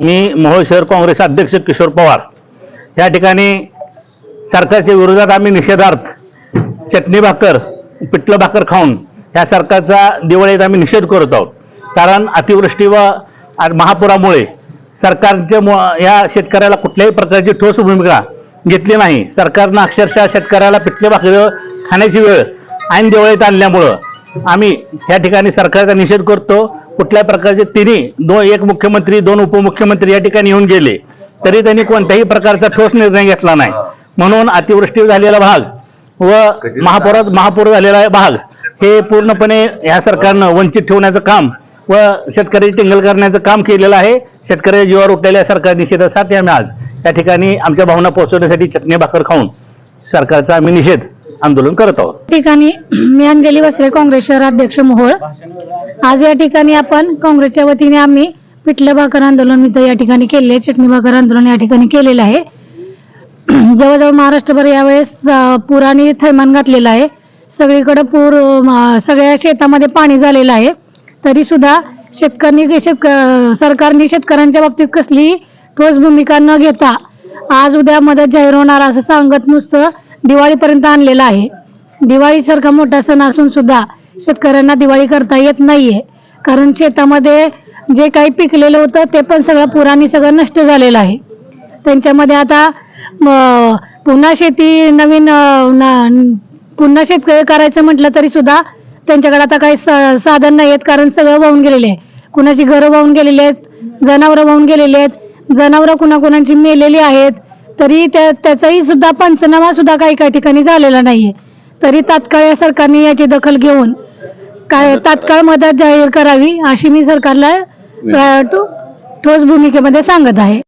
मी मोहोळ शहर काँग्रेस अध्यक्ष किशोर पवार. या ठिकाणी सरकारच्या विरोधात आम्ही निषेधार्थ चटणी भाकर पिठलं भाकर खाऊन ह्या सरकारचा दिवाळीत आम्ही निषेध करत आहोत. कारण अतिवृष्टी व महापुरामुळे सरकारच्या मु- या शेतकऱ्याला कुठल्याही प्रकारची ठोस भूमिका घेतली नाही. सरकारनं अक्षरशः शेतकऱ्याला पिठले भाकर खाण्याची वेळ ऐन दिवाळीत आणल्यामुळं आम्ही या ठिकाणी सरकारचा निषेध करतो. कुठल्या प्रकारचे तिन्ही दोन एक मुख्यमंत्री दोन उपमुख्यमंत्री या ठिकाणी येऊन गेले तरी त्यांनी कोणत्याही प्रकारचा ठोस निर्णय घेतला नाही. म्हणून अतिवृष्टी झालेला भाग व महापौरात महापूर झालेला भाग हे पूर्णपणे या सरकारनं वंचित ठेवण्याचं काम व शेतकरी टिंगल करण्याचं काम केलेलं आहे. शेतकरी जीवावर उठलेल्या सरकार निषेधासाठी आम्ही आज. या ठिकाणी आमच्या भावना पोहोचवण्यासाठी चटणी भाकर खाऊन सरकारचा आम्ही निषेध आंदोलन करत आहोत. ठिकाणी मी अंजली वसरे काँग्रेस शहराध्यक्ष मोहोळ आज या ठिकाणी आपण काँग्रेसच्या वतीने आम्ही पिठलं भाकर आंदोलन इथं या ठिकाणी केले चटणी भाकर आंदोलन या ठिकाणी केलेलं आहे. जवळजवळ महाराष्ट्रभर यावेळेस पुराने थैमान घातलेलं आहे. सगळीकडं पूर सगळ्या शेतामध्ये पाणी झालेलं आहे. तरी सुद्धा शेतकऱ्यांनी शेतक सरकारने शेतकऱ्यांच्या बाबतीत कसली ठोस भूमिका न घेता आज उद्या मदत जाहीर होणार असं सांगत नुसतं दिवाळीपर्यंत आणलेलं आहे. दिवाळीसारखा मोठा सण असून सुद्धा शेतकऱ्यांना दिवाळी करता येत नाहीये. कारण शेतामध्ये जे काही पिकलेलं होतं ते पण सगळं पुराने सगळं नष्ट झालेलं आहे. त्यांच्यामध्ये आता पुन्हा शेती नवीन पुन्हा शेतकरी करायचं म्हटलं तरी सुद्धा त्यांच्याकडे आता काही सा- साधन नाही आहेत कारण सगळं वाहून गेलेले आहे कुणाची घरं वाहून गेलेली आहेत जनावरं वाहून गेलेली आहेत. जनावरं कुणाकुणाची मेलेली आहेत. तरी त्या त्याचाही सुद्धा पंचनामा सुद्धा काही काही ठिकाणी झालेला नाहीये. तरी तात्काळ या सरकारने याची दखल घेऊन काय तात्काळ मदत जाहीर करावी अशी मी सरकारला ठोस भूमिकेमध्ये सांगत आहे.